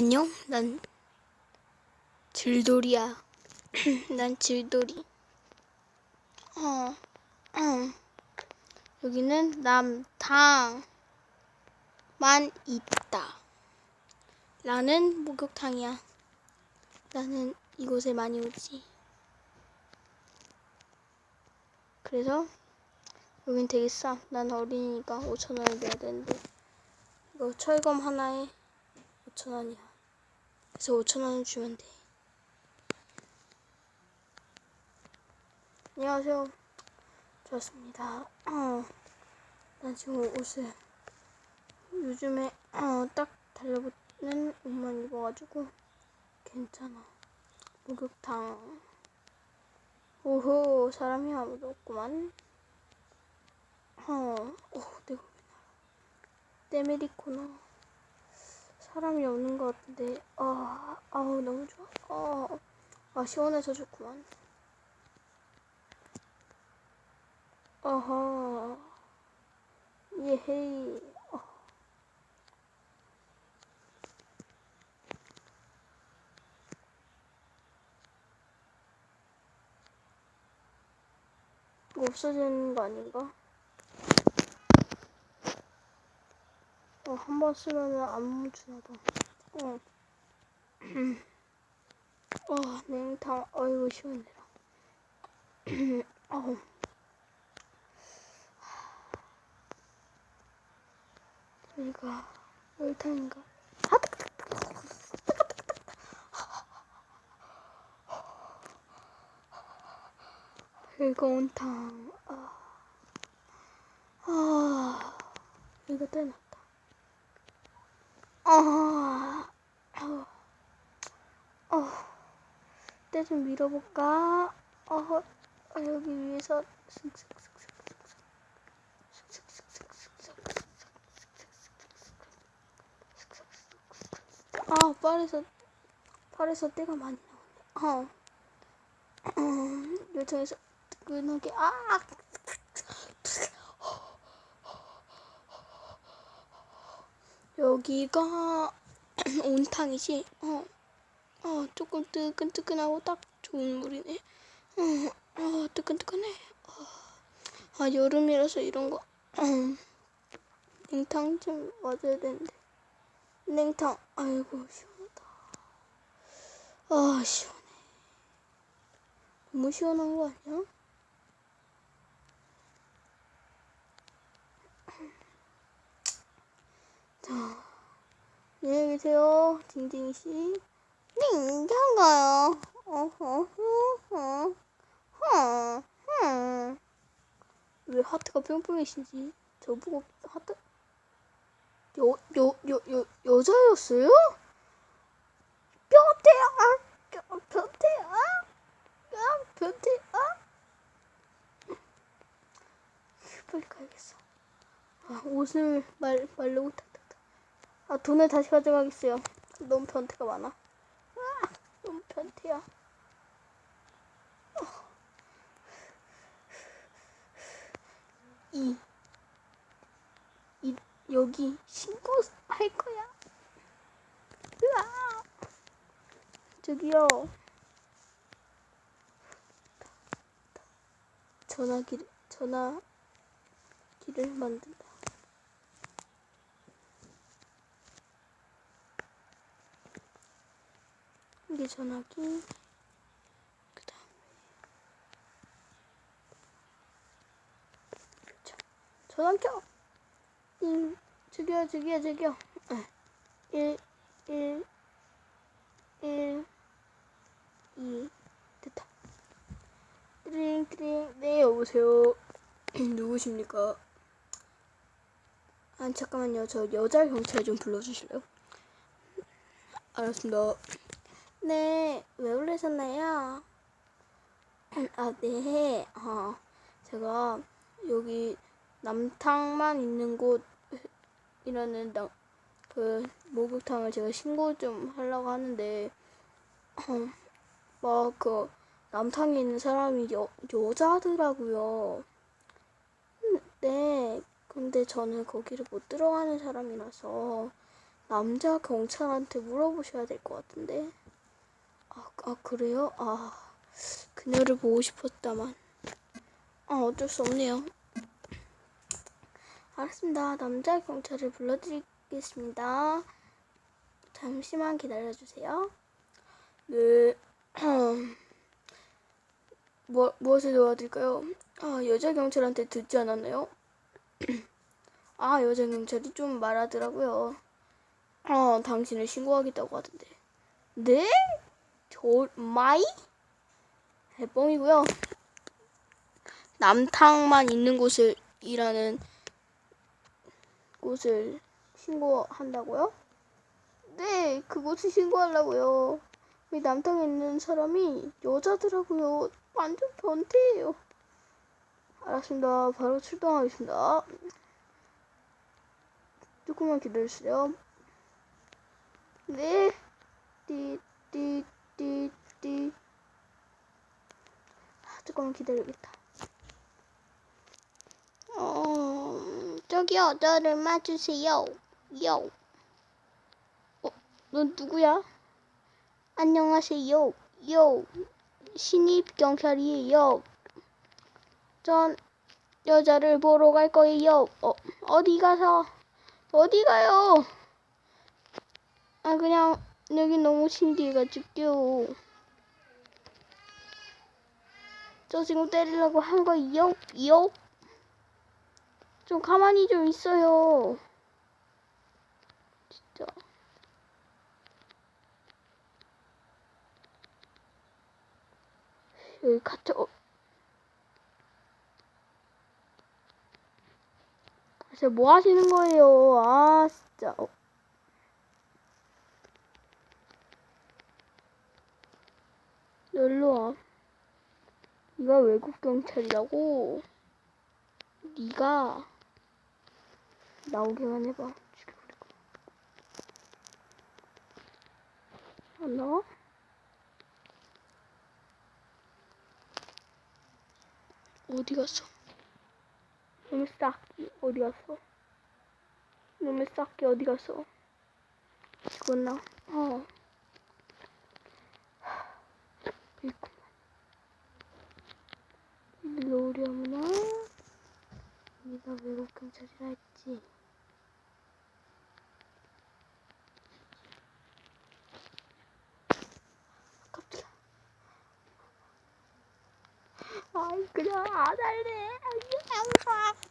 안녕, 난 질돌이야. 난 질돌이. 어, 어. 여기는 남탕만 있다. 나는 목욕탕이야. 나는 이곳에 많이 오지. 그래서 여긴 되게 싸. 난 어린이니까 5천 원을 내야 되는데 이거 철검 하나에 5천 원이야. 그래서 5천 원을 주면 돼. 안녕하세요. 좋습니다. 어, 난 지금 옷을 요즘에 어, 딱 달라붙는 옷만 입어가지고 괜찮아. 목욕탕. 오호, 사람이 아무도 없구만. 어, 오, 내가 왜 나와. 때메리코나. 사람이 없는 것 같은데, 아, 아우, 너무 좋아. 아, 아 시원해서 좋구만. 어허, 예헤이. 어. 이거 없어지는 거 아닌가? 한 번 쓰면은 안 멈추나 봐. 어. 어, 냉탕, 어이구, 시원해라. 어우. 여기가 열탕인가? 즐거운 탕. 아, 아, 이거 떼놨다. 아, 아, 아, 떼좀 밀어볼까? 어, 아, 여기 위에서 아, 팔에서 팔에서 때가 많이 나오네. 어, 음, 요청해서 뜨끈하게 아, 여기가 온탕이지. 어, 어, 조금 뜨끈뜨끈하고 딱 좋은 물이네. 어, 어 뜨끈뜨끈해. 어, 아, 여름이라서 이런 거. 음, 냉탕 좀 맞아야 되는데. 냉탕. 아이고, 시원하다. 아, 시원해. 너무 시원한 거 아니야? 자, 안녕히 계세요. 징징이 씨. 허. 왜 하트가 뿅뿅이신지 저보고 하트 여, 여, 여자였어요? 변태야, 아, 변태야, 야, 변태야. 빨리 가야겠어. 아, 옷을 말, 말로 못한다. 아, 돈을 다시 가져가겠어요. 너무 변태가 많아. 아, 너무 변태야. 이, 이, 여기 신고할 거야. 으아! 저기요. 전화기를, 전화기를 만든다. 이게 전화기. 그 다음에. 자, 전화 켜! 띵. 저기요, 저기요. 네. 1, 1, 1, 2. 됐다. 띠링, 띠링. 네, 여보세요. 누구십니까? 아, 잠깐만요. 저 여자 경찰 좀 불러주실래요? 알았습니다. 네, 왜 그러셨나요? 아, 네. 어, 제가 여기 남탕만 있는 곳이라는 나, 그 목욕탕을 제가 신고 좀 하려고 하는데, 어, 막그 남탕에 있는 사람이 여, 여자더라고요. 음, 네. 근데 저는 거기를 못 들어가는 사람이라서 남자 경찰한테 물어보셔야 될 것 같은데. 아, 아 그래요? 아 그녀를 보고 싶었다만. 아 어쩔 수 없네요. 알았습니다. 남자 경찰을 불러드리겠습니다. 잠시만 기다려주세요. 네. 뭐, 무엇을 도와드릴까요? 아, 여자 경찰한테 듣지 않았나요? 아, 여자 경찰이 좀 말하더라고요. 아, 당신을 신고하겠다고 하던데. 네? 저, 마이? 해뻥이고요. 남탕만 있는 곳을 일하는 곳을 신고한다고요? 네, 그곳을 신고하려고요. 이 남탕에 있는 사람이 여자더라고요. 완전 변태예요. 알았습니다. 바로 출동하겠습니다. 조금만 기다려주세요. 네. 띠, 띠. 아, 조금만 기다려야겠다. 어, 저기요, 저를 맞주세요. 요. 어, 넌 누구야? 안녕하세요. 요. 신입 경찰이에요. 전 여자를 보러 갈 거예요. 어, 어디 가서? 어디 가요? 아, 그냥 여기 너무 신기해가지고요. 저 친구 때리려고 한 거요? 요? 좀 가만히 좀 있어요. 진짜. 여기 카트, 어. 진짜 뭐 하시는 거예요? 아, 진짜. 어. 놀러 와. 네가 외국 경찰이라고? 네가 나오기만 해봐. 죽여버릴 거야. 안 나와? 어디 갔어? 놈의 싹기 어디 갔어? 놈의 싹기 어디 갔어? 죽었나? 어. 있구만. 일로 오려구나. 네가 외국 경찰이라 했지. 깜짝이야. 아이 그냥 안 할래. 안녕.